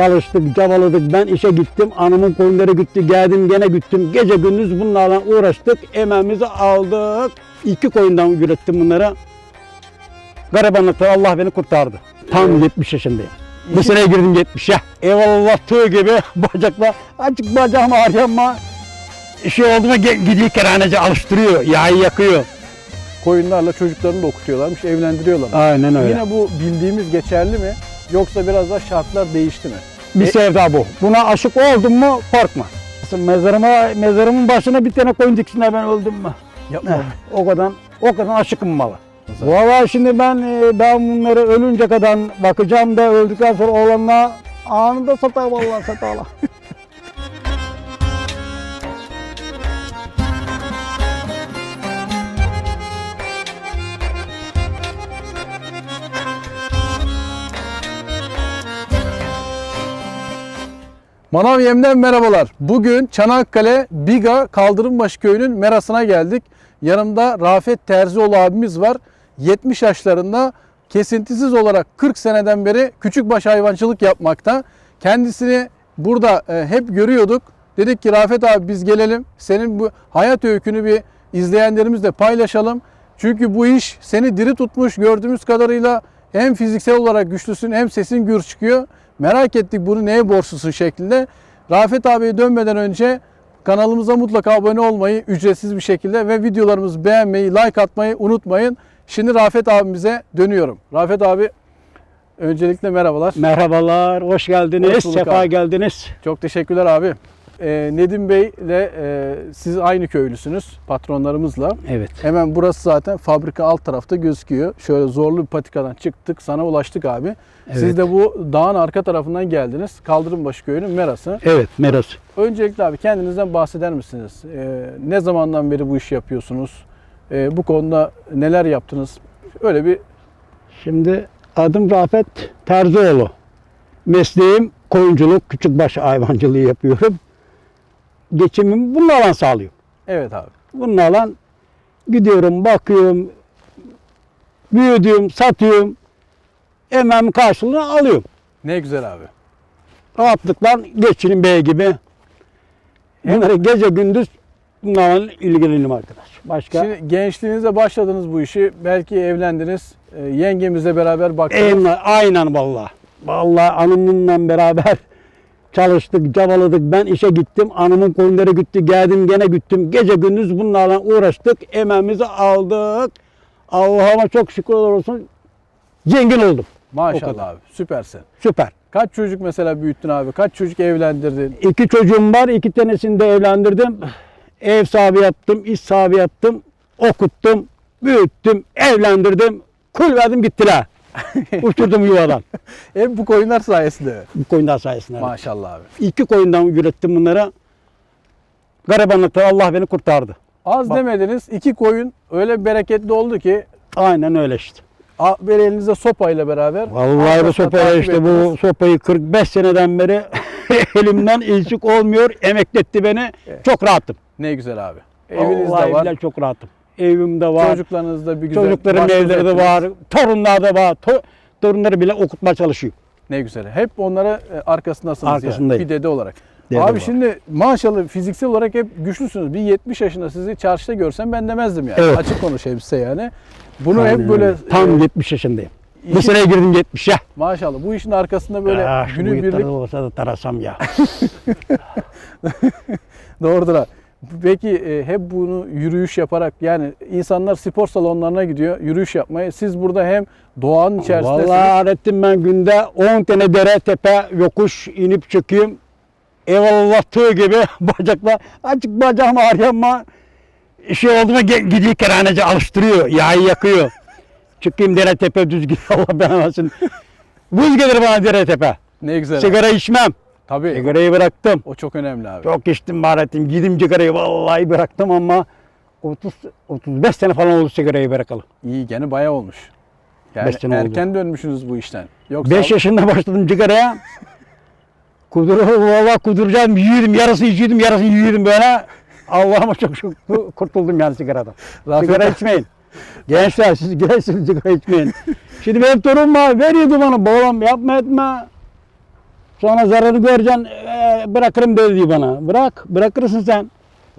çalıştık, cavaladık. Ben işe gittim. Anamın koyunları gitti. Geldim gene gittim. Gece gündüz bunlarla uğraştık. Emeğimizi aldık. İki koyundan ürettim bunları. Garibanlıktan Allah beni kurtardı. Tam 70 yaşındayım. Bu sene girdim 70'e. Eyvallah tığ gibi bacakla. Açık bacağım ağrıyor ama şey oldu mu gidiyor kerhaneci alıştırıyor. Yağı yakıyor. Koyunlarla çocuklarını da okutuyorlarmış, evlendiriyorlar. Aynen öyle. Yine bu bildiğimiz geçerli mi? Yoksa biraz daha şartlar değişti mi? Bir E- sevda bu. Buna aşık oldun mu korkma. Mezarıma, mezarımın başına bir tane koyun diksinler ben öldüm mü? Yapma. Eh, o kadar o kadar aşıkım mala. Valla şimdi ben e, ben bunları ölünce kadar bakacağım da öldükten sonra oğlanla anında satar vallahi satarlar. Manav Yem'den merhabalar. Bugün Çanakkale Biga Kaldırımbaşı köyünün merasına geldik. Yanımda Rafet Terzioğlu abimiz var. 70 yaşlarında kesintisiz olarak 40 seneden beri küçükbaş hayvancılık yapmakta. Kendisini burada e, hep görüyorduk. Dedik ki Rafet abi biz gelelim. Senin bu hayat öykünü bir izleyenlerimizle paylaşalım. Çünkü bu iş seni diri tutmuş gördüğümüz kadarıyla hem fiziksel olarak güçlüsün hem sesin gür çıkıyor. Merak ettik bunu neye borçlusun şeklinde. Rafet abiye dönmeden önce kanalımıza mutlaka abone olmayı ücretsiz bir şekilde ve videolarımızı beğenmeyi, like atmayı unutmayın. Şimdi Rafet abimize dönüyorum. Rafet abi öncelikle merhabalar. Merhabalar, hoş geldiniz, Hoş sefa abi. geldiniz. Çok teşekkürler abi. Ee, Nedim Bey ile e, siz aynı köylüsünüz patronlarımızla. Evet. Hemen burası zaten fabrika alt tarafta gözüküyor. Şöyle zorlu bir patikadan çıktık sana ulaştık abi. Siz Evet. de bu dağın arka tarafından geldiniz. Kaldırımbaşı köyünün merası. Evet, Meras. Öncelikle abi kendinizden bahseder misiniz? Ee, ne zamandan beri bu işi yapıyorsunuz? Ee, bu konuda neler yaptınız? Öyle bir Şimdi adım Rafet Terzioğlu. Mesleğim koyunculuk, küçükbaş hayvancılığı yapıyorum. Geçimimi bunlarla sağlıyorum. evet abi. Bunlarla gidiyorum, bakıyorum, büyüdüğüm, satıyorum. Emeğimin karşılığını alıyorum. Ne güzel abi. Rahatlıkla geçinin bey gibi. Bunları gece gündüz bunlarla ilgileniyorum arkadaş. Başka Şimdi gençliğinizde başladınız bu işi. Belki evlendiniz. Ee, yengemizle beraber baktınız. Aynen, aynen vallahi. Vallahi anamınla beraber çalıştık, cavaladık. Ben işe gittim. Anamın koyunları gitti. Geldim gene gittim. Gece gündüz bunlarla uğraştık. Emeğimizi aldık. Allah'ıma çok şükür olsun. Zengin oldum. Maşallah abi. Süpersin. Süper. Kaç çocuk mesela büyüttün abi? Kaç çocuk evlendirdin? İki çocuğum var. iki tanesini de evlendirdim. Ev sahibi yaptım, iş sahibi yaptım. Okuttum, büyüttüm, evlendirdim. Kul verdim gittiler. Uçurdum yuvadan. Hep bu koyunlar sayesinde. Bu koyunlar sayesinde. Maşallah abi. İki koyundan ürettim bunları. Garibanlıktan Allah beni kurtardı. Az Bak. demediniz. iki koyun öyle bereketli oldu ki Aynen öyle işte. böyle elinize sopayla beraber. Vallahi bu sopayla işte bu ettiniz. sopayı 45 seneden beri elimden ilçik olmuyor. Emekletti beni. Evet. Çok rahatım. Ne güzel abi. Eviniz Vallahi de var. çok rahatım. Evim de var. Çocuklarınız da bir güzel. Çocukların başınız evleri de ettiniz. var. Torunlar da var. To- torunları bile okutmaya çalışıyor. Ne güzel. Hep onlara e, arkasındasınız Arkasındayım. yani. Bir dede olarak. Dede Abi var. şimdi maşallah fiziksel olarak hep güçlüsünüz. Bir 70 yaşında sizi çarşıda görsem ben demezdim yani. Evet. Açık konuşayım size yani. Bunu Aynen hep böyle öyle. Tam e, 70 yaşındayım. Bu işi- sene girdim 70'e. maşallah bu işin arkasında böyle Ah, şu günü bıyıkları birlik olsa da tarasam ya. Doğrudur abi. Peki e, hep bunu yürüyüş yaparak yani insanlar spor salonlarına gidiyor yürüyüş yapmaya. Siz burada hem doğanın içerisindesiniz. Vallahi öğrettim ben günde 10 tane dere tepe yokuş inip çıkayım. Eyvallah tığ gibi bacakla açık bacağım ağrıyor ama şey oldu mu gidiyor kerhaneci alıştırıyor. Yağı yakıyor. Çıkayım dere tepe düz gidiyor Allah belanasın. Buz gelir bana dere tepe. Ne güzel. Sigara içmem. Tabii. Sigarayı bıraktım. O çok önemli abi. Çok içtim baharatım. Gidim sigarayı vallahi bıraktım ama 30 35 sene falan oldu sigarayı bırakalı. İyi gene bayağı olmuş. Yani sene oldu. erken dönmüşsünüz bu işten. Yoksa 5 yaşında başladım sigaraya. Kudur, valla kuduracağım, yiyordum, yarısını içiyordum, yarısını yiyordum böyle. Allah'ıma çok şükür kurtuldum yani sigaradan. Sigara içmeyin. Gençler siz gençsiniz sigara içmeyin. Şimdi benim torunum var, veriyordu bana, babam yapma etme. Sonra zararı göreceksin "Ee, bırakırım dedi bana. Bırak bırakırsın sen.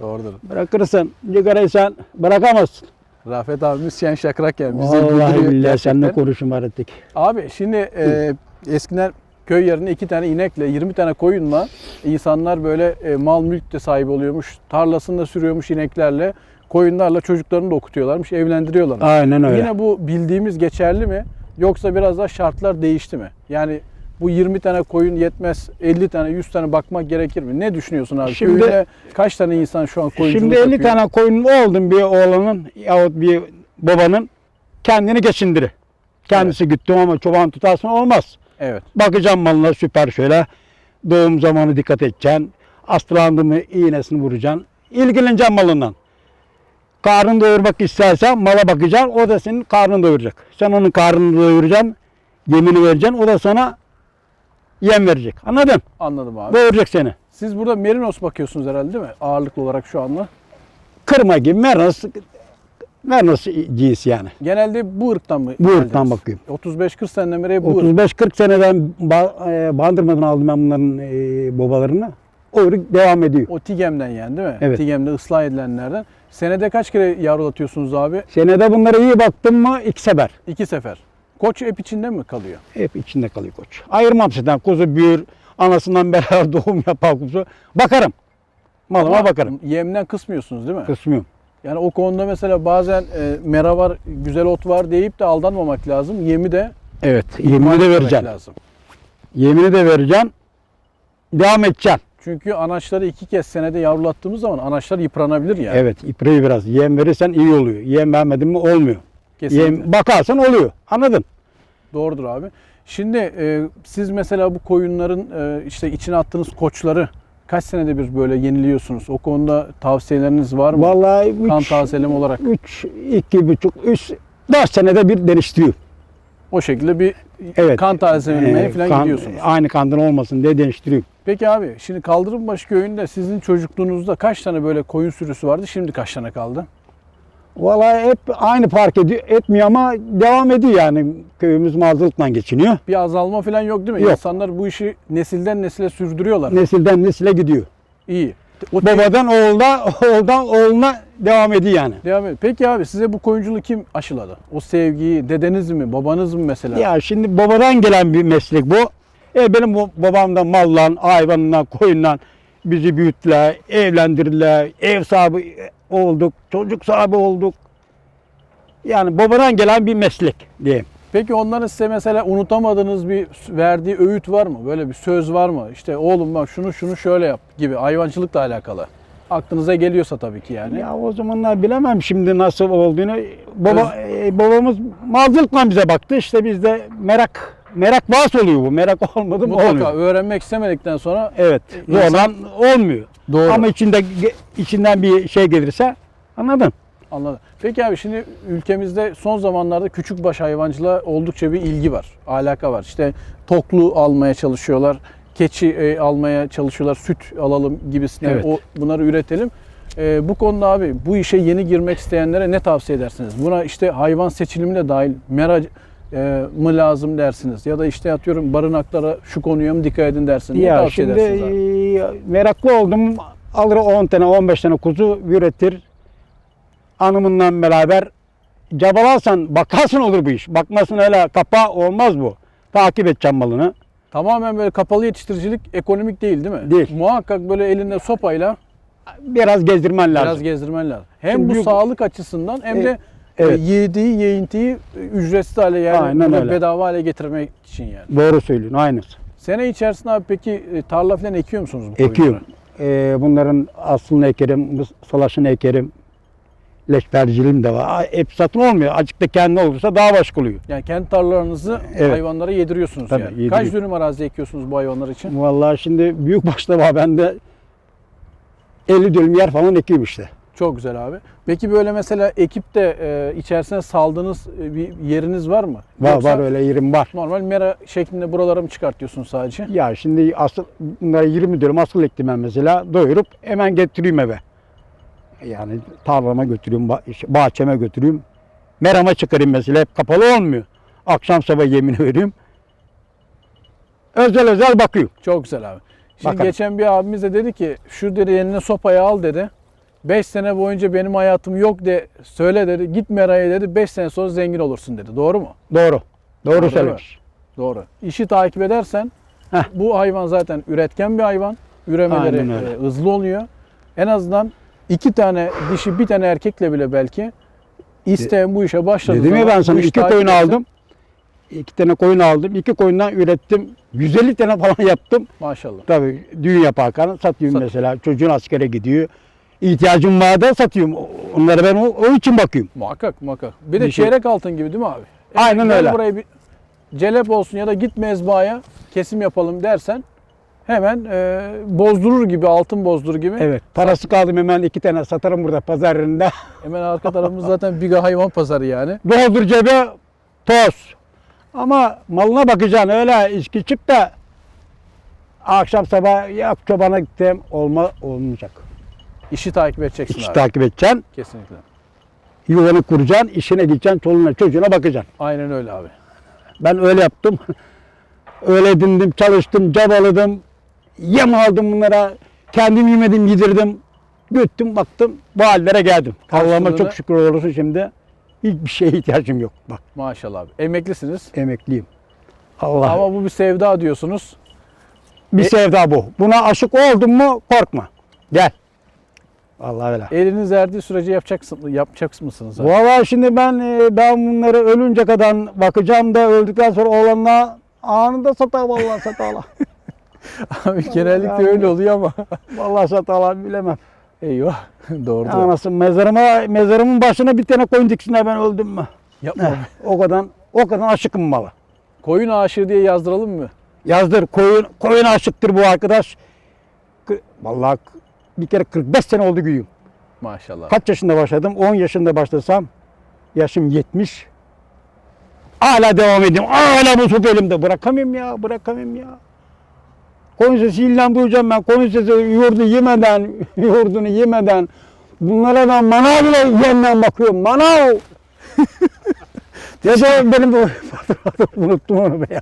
Doğrudur. Bırakırsın. Sigarayı sen bırakamazsın. Rafet abimiz şen şakrak yani. Bizi Vallahi billahi seninle konuşum artık. Abi şimdi e, eskiden köy yerine iki tane inekle 20 tane koyunla insanlar böyle e, mal mülk de sahibi oluyormuş. Tarlasında sürüyormuş ineklerle. Koyunlarla çocuklarını da okutuyorlarmış, evlendiriyorlarmış. Aynen öyle. Yine bu bildiğimiz geçerli mi? Yoksa biraz daha şartlar değişti mi? Yani bu 20 tane koyun yetmez, 50 tane, 100 tane bakmak gerekir mi? Ne düşünüyorsun abi? Şimdi- Köyünde kaç tane insan şu an koyunculuk Şimdi 50 yapıyor? tane koyun oldum bir oğlanın yahut bir babanın kendini geçindirir. Kendisi güttüm ama çoban tutarsın olmaz. Evet. Bakacağım malına süper şöyle. Doğum zamanı dikkat edeceksin. Hastalandı mı iğnesini vuracaksın. İlgileneceksin malından. Karnını doyurmak istersen mala bakacaksın. O da senin karnını doyuracak. Sen onun karnını doyuracaksın. Yemini vereceksin. O da sana yem verecek. Anladın? Anladım abi. Doyuracak seni. Siz burada merinos bakıyorsunuz herhalde değil mi? Ağırlıklı olarak şu anda. Kırma gibi mernos mernos cinsi yani. Genelde bu ırktan mı? Bu ırktan bakıyorum. 35-40 seneden beri bu ırk. 35-40 seneden e, Bandırma'dan aldım ben bunların e, babalarını. O ırk devam ediyor. O Tigem'den yani değil mi? Evet. Tigem'de ıslah edilenlerden. Senede kaç kere yavrulatıyorsunuz abi? Senede bunlara iyi baktım mı iki sefer. İki sefer. Koç hep içinde mi kalıyor? Hep içinde kalıyor koç. Ayırmam sizden. Kuzu büyür, anasından beraber doğum yapar kuzu. Bakarım. Malıma Ama bakarım. Yemden kısmıyorsunuz değil mi? Kısmıyorum. Yani o konuda mesela bazen e, mera var, güzel ot var deyip de aldanmamak lazım. Yemi de Evet. Yemini de vereceğim. lazım. Yemini de vereceğim. Devam edeceğim. Çünkü anaçları iki kez senede yavrulattığımız zaman anaçlar yıpranabilir yani. Evet. ipreyi biraz. Yem verirsen iyi oluyor. Yem vermedin mi olmuyor. Kesinlikle. Yem bakarsan oluyor. Anladın? Doğrudur abi. Şimdi e, siz mesela bu koyunların e, işte içine attığınız koçları kaç senede bir böyle yeniliyorsunuz? O konuda tavsiyeleriniz var mı? Vallahi Kan 3, tazeleme olarak 3, 2 buçuk, 3, 4 senede bir değiştiriyor. o şekilde bir Evet. kan tazelemeye Ee, falan kan- gidiyorsunuz. Aynı kandan olmasın diye değiştiriyor. Peki abi şimdi Kaldırımbaşı köyünde sizin çocukluğunuzda kaç tane böyle koyun sürüsü vardı? Şimdi kaç tane kaldı? Vallahi hep aynı fark ediyor, etmiyor ama devam ediyor yani. Köyümüz mazlılıkla geçiniyor. Bir azalma falan yok değil mi? Yok. İnsanlar bu işi nesilden nesile sürdürüyorlar. Nesilden nesile gidiyor. İyi. O te- Babadan oğula, oğuldan oğluna devam ediyor yani. Devam et. Peki abi size bu koyunculuğu kim aşıladı? O sevgiyi dedeniz mi, babanız mı mesela? Ya şimdi babadan gelen bir meslek bu. E benim bu babam da mallan, hayvanla, koyunla bizi büyüttüler, evlendirdiler, ev sahibi olduk, çocuk sahibi olduk. Yani babadan gelen bir meslek diyeyim. Peki onların size mesela unutamadığınız bir verdiği öğüt var mı? Böyle bir söz var mı? İşte oğlum bak şunu şunu şöyle yap gibi hayvancılıkla alakalı. Aklınıza geliyorsa tabii ki yani. Ya o zamanlar bilemem şimdi nasıl olduğunu. Baba e, babamız mazlılıkla bize baktı. İşte bizde merak merak varsa oluyor bu. Merak olmadı mı Mutlaka olmuyor. öğrenmek istemedikten sonra Evet. Zorlan olmuyor. Doğru. Ama içinde içinden bir şey gelirse anladın? Anladım. Peki abi şimdi ülkemizde son zamanlarda küçükbaş hayvancılığa oldukça bir ilgi var. Alaka var. İşte toklu almaya çalışıyorlar. Keçi e, almaya çalışıyorlar. Süt alalım gibisinden. Evet. O bunları üretelim. E, bu konuda abi bu işe yeni girmek isteyenlere ne tavsiye edersiniz? Buna işte hayvan seçilimi de dahil mera e, mı lazım dersiniz? Ya da işte atıyorum barınaklara şu konuya mı dikkat edin dersiniz? Ya şimdi e, meraklı oldum. Alır 10 tane 15 tane kuzu üretir. Hanımından beraber cabalarsan bakarsın olur bu iş. Bakmasın öyle kapa olmaz bu. Takip edeceğim malını. Tamamen böyle kapalı yetiştiricilik ekonomik değil değil mi? Değil. Muhakkak böyle elinde sopayla Biraz gezdirmen lazım. Biraz gezdirmen lazım. Hem Şimdi bu sağlık açısından hem E, de evet. yediği, yeyintiyi e, ücretsiz hale yani Aynen böyle öyle. bedava hale getirmek için yani. Doğru söylüyorsun aynısı. Sene içerisinde abi peki e, tarla falan ekiyor musunuz bu Ekiyorum. Ee, bunların aslını ekerim, salaşını ekerim. Leşberciliğim de var. Hep satın olmuyor. Azıcık da kendi olursa daha başka oluyor. Yani kendi tarlalarınızı Evet. hayvanlara yediriyorsunuz Tabii, yani. Kaç dönüm arazi ekiyorsunuz bu hayvanlar için? Vallahi şimdi büyük başta var bende 50 dönüm yer falan ekiyorum işte. Çok güzel abi. Peki böyle mesela ekip de e, içerisine saldığınız e, bir yeriniz var mı? Var Yoksa var öyle yerim var. Normal mera şeklinde buralara mı çıkartıyorsun sadece? Ya şimdi asıl bunlara 20 dönüm asıl ektim ben mesela. Doyurup hemen getiriyorum eve. Yani tarlama götürüyorum, bah- bahçeme götürüyorum. Merama çıkarayım mesela hep kapalı olmuyor. Akşam sabah yemin veriyorum. özel özel bakıyorum. Çok güzel abi. Şimdi Bakalım. geçen bir abimiz de dedi ki şu dedi eline sopayı al dedi. 5 sene boyunca benim hayatım yok de söyle dedi. Git Mera'ya dedi. 5 sene sonra zengin olursun dedi. Doğru mu? Doğru. Doğru Doğru söylüyorsun. Doğru. İşi takip edersen Heh. bu hayvan zaten üretken bir hayvan. Üremeleri e, hızlı oluyor. En azından iki tane dişi bir tane erkekle bile belki isteyen bu işe başladığı Dedim ya ben sana iki koyun edersen- aldım. İki tane koyun aldım. İki koyundan ürettim. 150 tane falan yaptım. Maşallah. Tabii düğün yaparken satıyorum Sat- mesela. Çocuğun askere gidiyor. İhtiyacım var da satıyorum. Onlara ben o, o için bakıyorum. Muhakkak muhakkak. Bir de Bir şey- çeyrek altın gibi değil mi abi? Aynen gel öyle. buraya bir celep olsun ya da git mezbaya kesim yapalım dersen hemen e, bozdurur gibi altın bozdurur gibi. Evet. Parası kaldım hemen iki tane satarım burada pazar yerinde. Hemen arka tarafımız zaten Biga hayvan pazarı yani. Doldur cebe toz. Ama malına bakacaksın öyle içki içip de akşam sabah yok çobana gittim olma olmayacak. İşi takip edeceksin İşi abi. takip edeceksin, Kesinlikle. yuvanı kuracaksın, işine gideceksin, çoluğuna çocuğuna bakacaksın. Aynen öyle abi. Ben öyle yaptım. öyle dindim, çalıştım, cabaladım. Yem aldım bunlara. Kendim yemedim, yedirdim. Göttüm, baktım. Bu hallere geldim. Allah'ıma çok şükür olursun şimdi. Hiçbir şeye ihtiyacım yok. Bak Maşallah abi. Emeklisiniz. emekliyim. Allah. Ama bu bir sevda diyorsunuz. bir E- sevda bu. Buna aşık oldun mu korkma. Gel. Vallahi öyle. Eliniz erdiği sürece yapacaksın, yapacak mısınız abi? Vallahi şimdi ben e, ben bunları ölünce kadar bakacağım da öldükten sonra oğlanla anında satar vallahi satar. Abi genellikle öyle oluyor ama. vallahi satar bilemem. Eyvah. Doğru. Ya Anasın mezarıma mezarımın başına bir tane koyun diksinler ben öldüm mü? Yapma. Eh, o kadar o kadar aşıkım mala. Koyun aşığı diye yazdıralım mı? Yazdır koyun koyun aşıktır bu arkadaş. Vallahi bir kere 45 sene oldu güyüm. Maşallah. Kaç yaşında başladım? 10 yaşında başlasam yaşım 70. Hala devam ediyorum. Hala bu top elimde. Bırakamıyorum ya, bırakamıyorum ya. Koyun sesi illa duyacağım ben. Koyun sesi yoğurdu yemeden, yoğurdunu yemeden. Bunlara ben manav bile yemden bakıyorum. Manav! ya da benim bu unuttum onu be ya.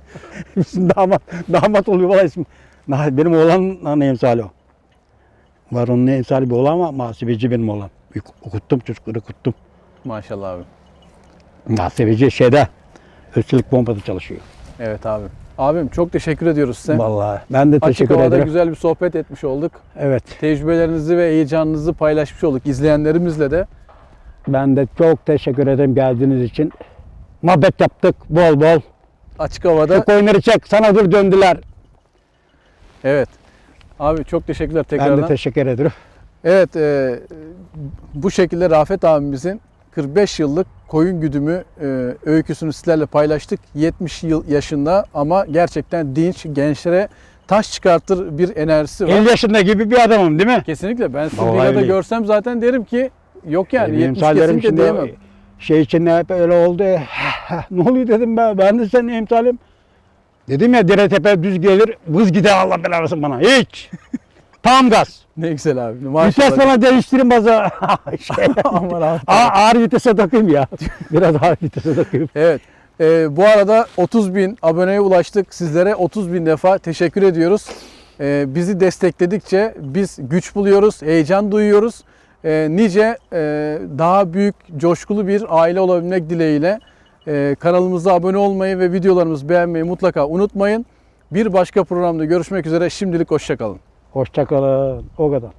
Bizim damat, damat oluyor valla ismi. Benim oğlan emsali o. Var onun emsali bir oğlan ama muhasebeci benim oğlan. Okuttum çocukları okuttum. Maşallah abi. Muhasebeci şeyde Özçelik bombada çalışıyor. Evet abi. Abim çok teşekkür ediyoruz size. Vallahi ben de Açık teşekkür ederim. güzel bir sohbet etmiş olduk. Evet. Tecrübelerinizi ve heyecanınızı paylaşmış olduk izleyenlerimizle de. Ben de çok teşekkür ederim geldiğiniz için. Muhabbet yaptık bol bol. Açık havada. Şu koyunları çek sana dur döndüler. Evet. Abi çok teşekkürler Ben tekrardan. de teşekkür ederim. Evet, e, bu şekilde Rafet abimizin 45 yıllık koyun güdümü e, öyküsünü sizlerle paylaştık. 70 yıl yaşında ama gerçekten dinç, gençlere taş çıkartır bir enerjisi var. 50 yaşında gibi bir adamım değil mi? Kesinlikle. Ben sizi öyle. görsem zaten derim ki yok yani Benim 70 emsallerim kesinlikle şimdi diyemem. şey içinde hep öyle oldu. ne oluyor dedim ben. Ben de senin emsalim. Dedim ya dire tepe düz gelir, vız gider Allah belasın bana. Hiç. Tam gaz. Ne güzel abi. Vites Maşallah. falan değiştirin baza. şey, Aman abi. A- ağır vitese takayım ya. Biraz ağır vitese takayım. Evet. Ee, bu arada 30 bin aboneye ulaştık. Sizlere 30 bin defa teşekkür ediyoruz. Ee, bizi destekledikçe biz güç buluyoruz, heyecan duyuyoruz. Ee, nice e, daha büyük, coşkulu bir aile olabilmek dileğiyle e, kanalımıza abone olmayı ve videolarımızı beğenmeyi mutlaka unutmayın. Bir başka programda görüşmek üzere. Şimdilik hoşçakalın. Hoşçakalın. O kadar.